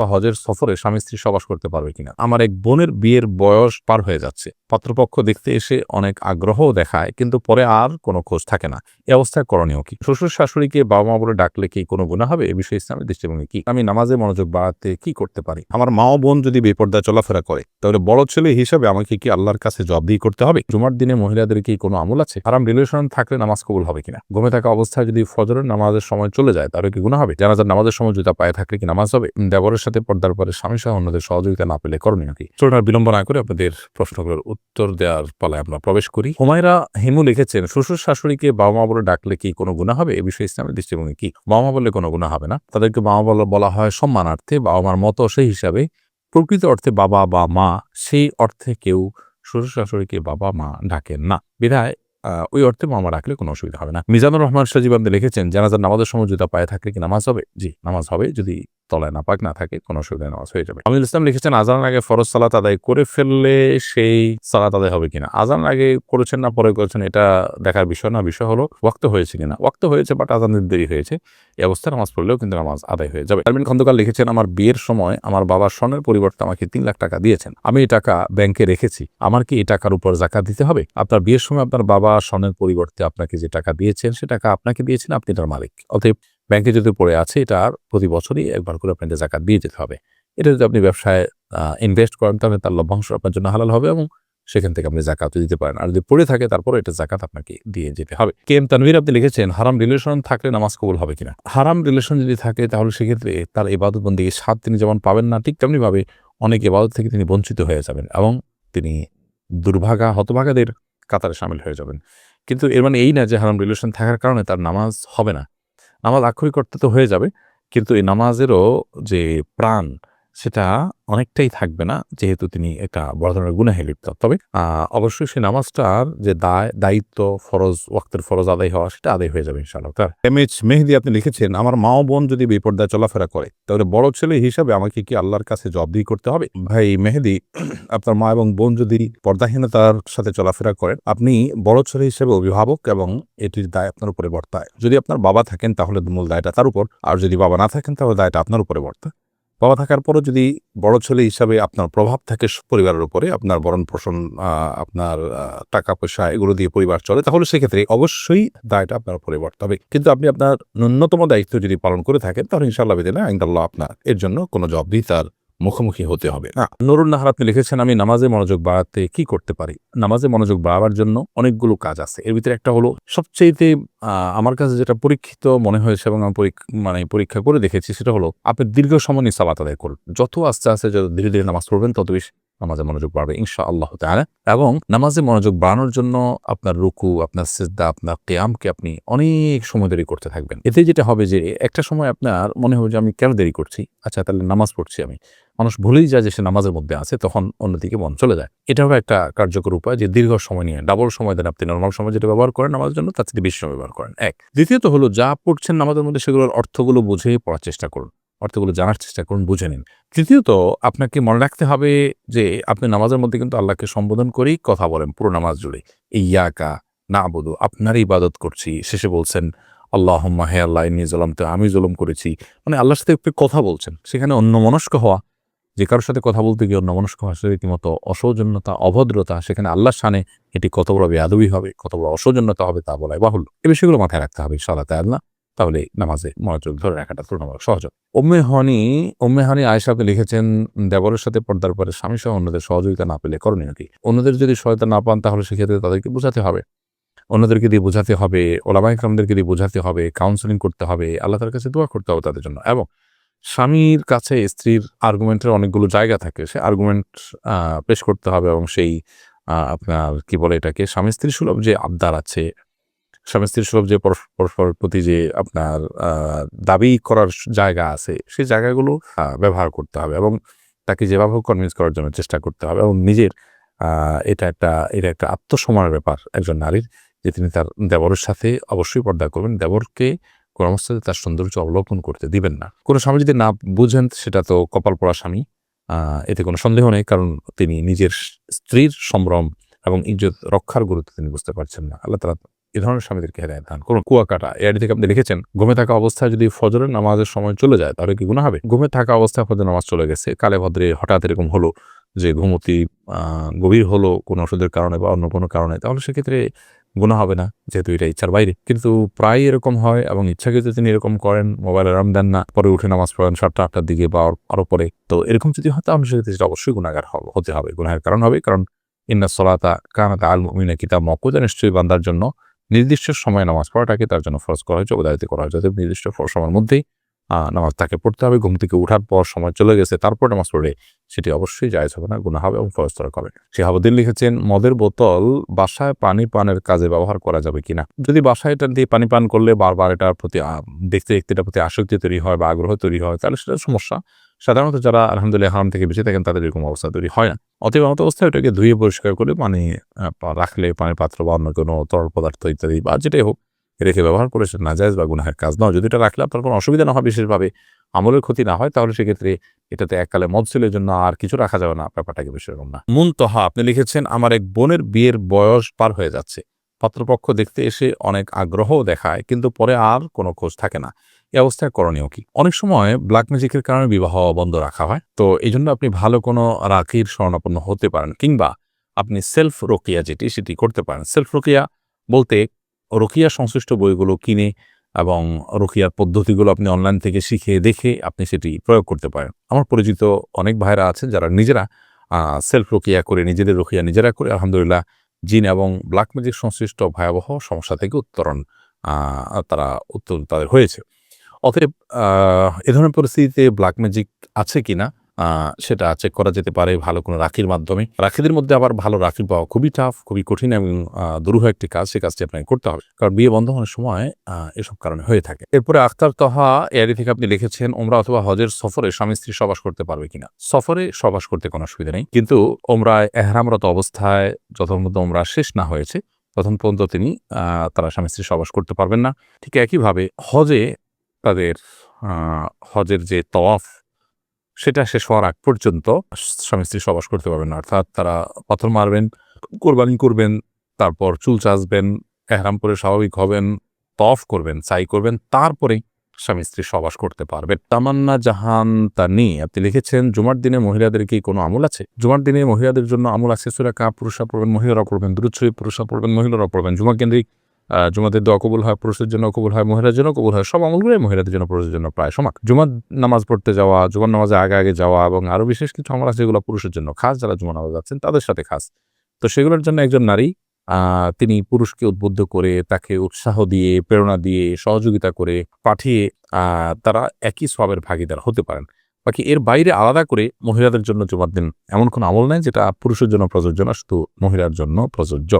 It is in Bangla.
বা হজের সফরে স্বামী স্ত্রী সবাস করতে পারবে কিনা। আমার এক বোনের বিয়ের বয়স পার হয়ে যাচ্ছে। পাত্রপক্ষ দেখতে এসে অনেক আগ্রহও দেখায়, কিন্তু পরে আর কোনো খোঁজ থাকে না। এ অবস্থায় করণীয় কি? শ্বশুর শাশুড়িকে বাবা মা বলে ডাকলে কি কোনো গুণা হবে? এ বিষয়ে ইসলামের দৃষ্টিভঙ্গি কি? আমি নামাজে মনোযোগ বাড়াতে কি করতে পারি? আমার মা ও বোন যদি বেপর্দায় চলাফেরা করে, তাহলে বড় ছেলে হিসাবে আমাকে কি আল্লাহর কাছে জবাবদিহি করতে হবে? জুমার দিনে মহিলাদের কি কোনো আমল আছে? আরাম রিলেশন থাকলে নামাজ কবুল হবে কিনা? ঘুমে থাকা অবস্থায় যদি ফজরের নামাজের সময় চলে যায়, তাহলে কি গুণা হবে? জানাজার নামাজের সময় জুতা পায়ে থাকলে কি নামাজ হবে? দেবরের সাথে পর্দার পরে স্বামী সহ অন্যদের সহযোগিতা না পেলে করণীয় কি? চলুন আর বিলম্ব না করে আপনাদের প্রশ্নগুলোর উত্তর দেওয়ার পালায় আমরা প্রবেশ করি। হুমায়রা হিমু লিখেছেন, শ্বশুর শাশুড়িকে বাবা মা বলে ডাকলে কি কোনো গুণা হবে? এ বিষয়ে ইসলামের দৃষ্টিভঙ্গি কি? বাবা মা বললে কোনো গুণা হবে না। তাদেরকে বাবা বলা বলা হয় সম্মানার্থে। বাবা মার মতো সেই হিসাবে। প্রকৃত অর্থে বাবা বা মা, সেই অর্থে কেউ শ্বশুর শাশুড়িকে বাবা মা ডাকেন না। বিধায় ওই অর্থে মামা রাখলে কোনো অসুবিধা হবে না। মিজানুর রহমান সাজিবান্দে লিখেছেন, জানাজার নামাজের সময় জুতা পায়ে থাকলে কি নামাজ হবে? জি, নামাজ হবে যদি তলায় নাপাক না থাকে, কোনো অসুবিধা নামাজ হয়ে যাবে। আমিনুল ইসলাম লিখেছেন আজান আগে ফরজ সালাত আদায় করে ফেললে সেই সালাত আদায় হবে কিনা? আজান আগে করেছেন না, পরে করেছেন, এটা দেখার বিষয় না, বিষয় হলো ওয়াক্ত হয়েছে কিনা। ওয়াক্ত হয়েছে, বাট আজানের দেরি হয়েছে। এই অবস্থায় নামাজ পড়লেও কিন্তু নামাজ আদায় হয়ে যাবে। আরমিন খন্দকার লিখেছেন, আমার বিয়ের সময় আমার বাবার স্বর্ণের পরিবর্তে আমাকে তিন লাখ টাকা দিয়েছেন। আমি এই টাকা ব্যাংকে রেখেছি। আমার কি এই টাকার উপর জাকাত দিতে হবে? আপনার বিয়ের সময় আপনার বাবা স্বর্ণের পরিবর্তে আপনাকে যে টাকা দিয়েছেন, সে টাকা আপনাকে দিয়েছেন, আপনি তার মালিক। অতএব ব্যাংকে যদি পড়ে আছে, এটা আর প্রতি বছরই একবার করে আপনাকে জাকাত দিয়ে যেতে হবে। এটা যদি আপনি ব্যবসায় ইনভেস্ট করেন, তাহলে তার লভ্যাংশ আপনার জন্য হালাল হবে এবং সেখান থেকে আপনি জাকাত দিতে পারেন। আর যদি পড়ে থাকে তারপরে এটা জাকাত আপনাকে দিয়ে যেতে হবে। কে এম তানভীর আপনি লিখেছেন, হারাম রিলেশন থাকলে নামাজ কবুল হবে কিনা? হারাম রিলেশন যদি থাকে, তাহলে সেক্ষেত্রে তার ইবাদত বন্দী স্বাদ তিনি যেমন পাবেন না, ঠিক তেমনিভাবে অনেক ইবাদত থেকে তিনি বঞ্চিত হয়ে যাবেন এবং তিনি দুর্ভাগা, হতভাগাদের কাতারে সামিল হয়ে যাবেন। কিন্তু এর মানে এই না যে হারাম রিলেশন থাকার কারণে তার নামাজ হবে না। নামাজ আক্ষরিক করতে তো হয়ে যাবে কিন্তু এই নামাজেরও যে প্রাণ সেটা অনেকটাই থাকবে না, যেহেতু তিনি একটা বড় ধরনের গুনাহে লিপ্ত। তবে অবশ্যই সেই নামাজটার যে দায়, দায়িত্ব, ফরজ, ওয়াক্তের ফরজ আদায় হওয়া, সেটা আদায় হয়ে যাবে ইনশাআল্লাহ। তার এম এইচ মেহেদি আপনি লিখেছেন, আমার মা ও বোন যদি বিপর্দায় চলাফেরা করে, তাহলে বড় ছেলে হিসাবে আমাকে কি আল্লাহর কাছে জবাবদিহি করতে হবে? ভাই, মেহেদি, আপনার মা এবং বোন যদি পর্দাহীনতার সাথে চলাফেরা করেন, আপনি বড় ছেলে হিসেবে অভিভাবক এবং এটির দায় আপনার উপরে বর্তায়। যদি আপনার বাবা থাকেন, তাহলে মূল দায়টা তার উপর, আর যদি বাবা না থাকেন, তাহলে দায়টা আপনার উপরে বর্তায়। বাবা থাকার পরও যদি বড় ছেলে হিসাবে আপনার প্রভাব থাকে পরিবারের উপরে, আপনার বরণ পোষণ আপনার টাকা পয়সা এগুলো দিয়ে পরিবার চলে, তাহলে সেক্ষেত্রে অবশ্যই দায়টা আপনার উপরে বর্তাবে। হবে কিন্তু আপনি আপনার ন্যূনতম দায়িত্ব যদি পালন করে থাকেন, তাহলে ইনশাল্লাহ বেদিনা আইন্দাল্লাহ আপনার, এর জন্য কোনো জবাবদিহি তার মুখোমুখি হতে হবে। না নুরুল নাহার আপনি লিখেছেন আমি নামাজে মনোযোগ বাড়াতে কি করতে পারি? নামাজে মনোযোগ বাড়াবার জন্য অনেকগুলো কাজ আছে। এর ভিতরে একটা হলো সবচেয়েতে আমার কাছে যেটা পরীক্ষিত মনে হয়েছে এবং আমি মানে পরীক্ষা করে দেখেছি সেটা হলো আপনি দীর্ঘ সময় নিসাব আদায় করুন। যত আস্তে আস্তে যত ধীরে ধীরে নামাজ পড়বেন তত বেশি নামাজে মনোযোগ বাড়বে ইনশা আল্লাহ তাআলা। এবং নামাজে মনোযোগ বাড়ানোর জন্য আপনার রুকু, আপনার সিজদা, আপনার কেয়ামকে আপনি অনেক সময় দেরি করতে থাকবেন। এতে যেটা হবে যে, একটা সময় আপনার মনে হবে যে, আমি কেন দেরি করছি? আচ্ছা তাহলে নামাজ পড়ছি আমি। মানুষ ভুলেই যায় যে, সে নামাজের মধ্যে আছে, তখন অন্যদিকে মন চলে যায়। এটা হবে একটা কার্যকর উপায় যে, দীর্ঘ সময় নিয়ে ডাবল সময় দেন আপনি। নর্মাল সময় যেটা ব্যবহার করেন নামাজের জন্য, তার থেকে বেশি সময় ব্যবহার করেন। এক। দ্বিতীয়ত হলো, যা পড়ছেন নামাজের মধ্যে, সেগুলোর অর্থগুলো বুঝে পড়ার চেষ্টা করুন। অর্থগুলো জানার চেষ্টা করুন, বুঝে নিন। তৃতীয়ত, আপনাকে মনে রাখতে হবে যে আপনি নামাজের মধ্যে কিন্তু আল্লাহকে সম্বোধন করেই কথা বলেন, পুরো নামাজ জুড়ে। এই ইয়াকা না আবুদু আপনারই ইবাদত করছি। শেষে বলছেন আল্লাহ হে আল্লাহ ইনি জলাম তো আমি জুলুম করেছি। মানে আল্লাহর সাথে একটু কথা বলছেন। সেখানে অন্যমনস্ক হওয়া, যে কারোর সাথে কথা বলতে গিয়ে অন্যমনস্ক হওয়া, সেটা রীতিমতো অসৌজন্যতা, অভদ্রতা, সেখানে আল্লাহর সানে এটি কত বড় বেয়াদবি হবে, কত বড় অসৌজন্যতা হবে তা বলাই বাহুল্য। এই বিষয়গুলো মাথায় রাখতে হবে সালাতে আল্লাহ তাহলে নামাজে মনোযোগ ধরে রাখাটা তুলনামূলক সহজ। উম্মে হনি, উম্মে হানি আয়েশা লিখেছেন, দেবরের সাথে পর্দার পরে স্বামী সহ অন্যদের সহযোগিতা না পেলে করণীয় কি? অন্যদের যদি সহায়তা না পান, তাহলে সেক্ষেত্রে তাদেরকে বোঝাতে হবে। অন্যদেরকে দিয়ে বোঝাতে হবে ওলামাই কামদেরকে দিয়ে বোঝাতে হবে কাউন্সেলিং করতে হবে, আল্লাহ তার কাছে দোয়া করতে হবে তাদের জন্য। এবং স্বামীর কাছে স্ত্রীর আর্গুমেন্টের অনেকগুলো জায়গা থাকে, সে আর্গুমেন্ট পেশ করতে হবে এবং সেই আপনার কি বলে এটাকে, স্বামী স্ত্রী সুলভ যে আবদার আছে স্বামী স্ত্রীর সুলভ যে পরস- পরস্পরের প্রতি যে আপনার দাবি করার জায়গা আছে, সেই জায়গাগুলো ব্যবহার করতে হবে এবং তাকে যেভাবে কনভিন্স করার জন্য চেষ্টা করতে হবে এবং নিজের এটা একটা এটা একটা আত্মসম্মানের ব্যাপার একজন নারীর যে তিনি তার দেবরের সাথে অবশ্যই পর্দা করবেন। দেবরকে অবস্থাতে তার সৌন্দর্য অবলোকন করতে দিবেন না। কোনো স্বামী যদি না বুঝেন, সেটা তো কপাল পড়া স্বামী এতে কোনো সন্দেহ নেই কারণ তিনি নিজের স্ত্রীর সম্ভ্রম এবং ইজ্জত রক্ষার গুরুত্ব তিনি বুঝতে পারছেন না। আল্লাহ তালা এ ধরনের স্বামীদেরকে হেদায়ত দান করুন। কুয়াকাটা এর থেকে আপনি লিখেছেন ঘুমে থাকা অবস্থায় যদি ফজরের নামাজের সময় চলে যায়, তাহলে কি গুণা হবে? ঘুমে থাকা অবস্থায় ফজর নামাজ চলে গেছে। কালে ভদ্রে হঠাৎ এরকম হলো যে ঘুমতি গভীর হলো কোনো ওষুধের কারণে বা অন্য কোনো কারণে, তাহলে সেক্ষেত্রে গুণা হবে না, যেহেতু এটা ইচ্ছার বাইরে। কিন্তু প্রায় এরকম হয় এবং ইচ্ছাকৃত তিনি এরকম করেন, মোবাইল আরাম দেন না, পরে উঠে নামাজ পড়েন সাতটা আটটার দিকে বা আরো- আরও পরে। তো এরকম যদি হয়, তাহলে সেক্ষেত্রে সেটা অবশ্যই গুণাগার হতে হবে। গুনাহের কারণ হবে, কারণ ইন্না সলাতা কানাতা আল মুমিনা কিতাব মকুজা নিশ্চয়ই বান্দার জন্য নির্দিষ্ট সময়ে নামাজ পড়াটাকে তার জন্য ফরজ করা হয়েছে ওদায়িত করা হয়েছে। নির্দিষ্ট সময়ের মধ্যেই নামাজ তাকে পড়তে হবে। ঘুম থেকে উঠার পর সময় চলে গেছে, তারপর নামাজ পড়লে সেটি অবশ্যই জায়জ হবে না গুণা হবে এবং ফরজ তরক হবে। শিহাবুদ্দিন লিখেছেন, মদের বোতল বাসায় পানি পানের কাজে ব্যবহার করা যাবে কিনা? যদি বাসায় এটা দিয়ে পানি পান করলে বারবার এটার প্রতি দেখতে দেখতে এটার প্রতি আসক্তি তৈরি হয় বা আগ্রহ তৈরি হয়, তাহলে সেটা সমস্যা সাধারণত যারা আলহামদুলিল্লাহ হারাম থেকে বেঁচে থাকেন, তাদের এরকম অবস্থা তৈরি হয় না। অতএব এমত অবস্থায় ওটাকে ধুয়ে পরিষ্কার করে পানি রাখলে পানির পাত্র বা অন্য কোনো তরল পদার্থ ইত্যাদি বা যেটাই হোক রেখে ব্যবহার করে সেটা নাজায়জ বা গুনাহের কাজ নয়। যদি এটা রাখলে আপনার কোনো অসুবিধা না হয়, বিশেষভাবে আমলের ক্ষতি না হয়, তাহলে সেক্ষেত্রে এটাতে এককালে মদ ছিল জন্য আর কিছু রাখা যাবে না। ব্যাপারটাকে বেশি রকম না। মুনতহা, আপনি লিখেছেন, আমার এক বোনের বিয়ের বয়স পার হয়ে যাচ্ছে। পাত্রপক্ষ দেখতে এসে অনেক আগ্রহও দেখায়, কিন্তু পরে আর কোনো খোঁজ থাকে না। এই অবস্থায় করণীয় কি? অনেক সময় ব্ল্যাক ম্যাজিকের কারণে বিবাহ বন্ধ রাখা হয়। তো এই জন্য আপনি ভালো কোনো রাখির স্বর্ণাপন্ন হতে পারেন কিংবা আপনি সেলফ রোকিয়া যেটি, সেটি করতে পারেন। সেলফ রোকিয়া বলতে রোকিয়া সংশ্লিষ্ট বইগুলো কিনে এবং রোকিয়ার পদ্ধতিগুলো আপনি অনলাইন থেকে শিখে দেখে আপনি সেটি প্রয়োগ করতে পারেন। আমার পরিচিত অনেক ভাইরা আছেন যারা নিজেরা সেলফ রোকিয়া করে, নিজেদের রোকিয়া নিজেরা করে আলহামদুলিল্লাহ জিন এবং ব্ল্যাক ম্যাজিক সংশ্লিষ্ট ভয়াবহ সমস্যা থেকে উত্তরণ তারা উত্তর তাদের হয়েছে। অতএব এ ধরনের পরিস্থিতিতে ব্ল্যাক ম্যাজিক আছে কি না সেটা চেক করা যেতে পারে ভালো কোনো রাখির মাধ্যমে। রাখিদের মধ্যে আবার ভালো রাখি পাওয়া খুবই টাফ খুবই কঠিন এবং দুরূহ একটি কাজ, সে কাজটি আপনাকে করতে হবে। কারণ বিয়ে বন্ধ হওয়ার সময় এসব কারণে হয়ে থাকে। এরপরে আখতার তহা এয়ারি থেকে আপনি লিখেছেন ওমরা অথবা হজের সফরে স্বামী স্ত্রী সবাস করতে পারবে কিনা? সফরে সবাস করতে কোনো অসুবিধা নেই। কিন্তু ওমরা এহরামরত অবস্থায় পর্যন্ত ওমরা শেষ না হয়েছে। তখন পর্যন্ত তিনি তারা স্বামী স্ত্রী সবাস করতে পারবেন না। ঠিক একইভাবে হজে তাদের হজের যে তওয়াফ, সেটা শেষ হওয়ার আগ পর্যন্ত স্বামী স্ত্রী সবাস করতে পারবেন অর্থাৎ তারা পাথর মারবেন, কোরবানি করবেন, তারপর চুল চাচবেন, এহরাম করে স্বাভাবিক হবেন তফ করবেন, সাই করবেন, তারপরে স্বামী স্ত্রী সবাস করতে পারবে তামান্না জাহান তানি আপনি লিখেছেন, জুমার দিনে মহিলাদের কি কোনো আমল আছে? জুমার দিনে মহিলাদের জন্য আমল আছে? সুরা কা পুরুষরা পড়বেন, মহিলারা পড়বেন দুরুৎসই পুরুষরা পড়বেন, মহিলারা পড়বেন, জুমা কেন্দ্রিক জুমাদের দোয়া কবুল হয়, পুরুষের জন্য কবুল হয়, মহিলার জন্য কবুল হয়, সব আমলগুলোই মহিলাদের জন্য পুরুষের জন্য প্রায় সমান। জুমার নামাজ পড়তে যাওয়া, জুমার নামাজে আগে আগে যাওয়া এবং আরও বিশেষ কিছু আছে যেগুলো পুরুষের জন্য খাস, যারা জুমা নামাজ যাচ্ছেন তাদের সাথে খাস। তো সেগুলোর জন্য একজন নারী তিনি পুরুষকে উদ্বুদ্ধ করে তাকে উৎসাহ দিয়ে, প্রেরণা দিয়ে, সহযোগিতা করে পাঠিয়ে তারা একই সবের ভাগিদার হতে পারেন। বাকি এর বাইরে আলাদা করে মহিলাদের জন্য জুমার দিন এমন কোনো আমল নেই যেটা পুরুষের জন্য প্রযোজ্য না, শুধু মহিলার জন্য প্রযোজ্য।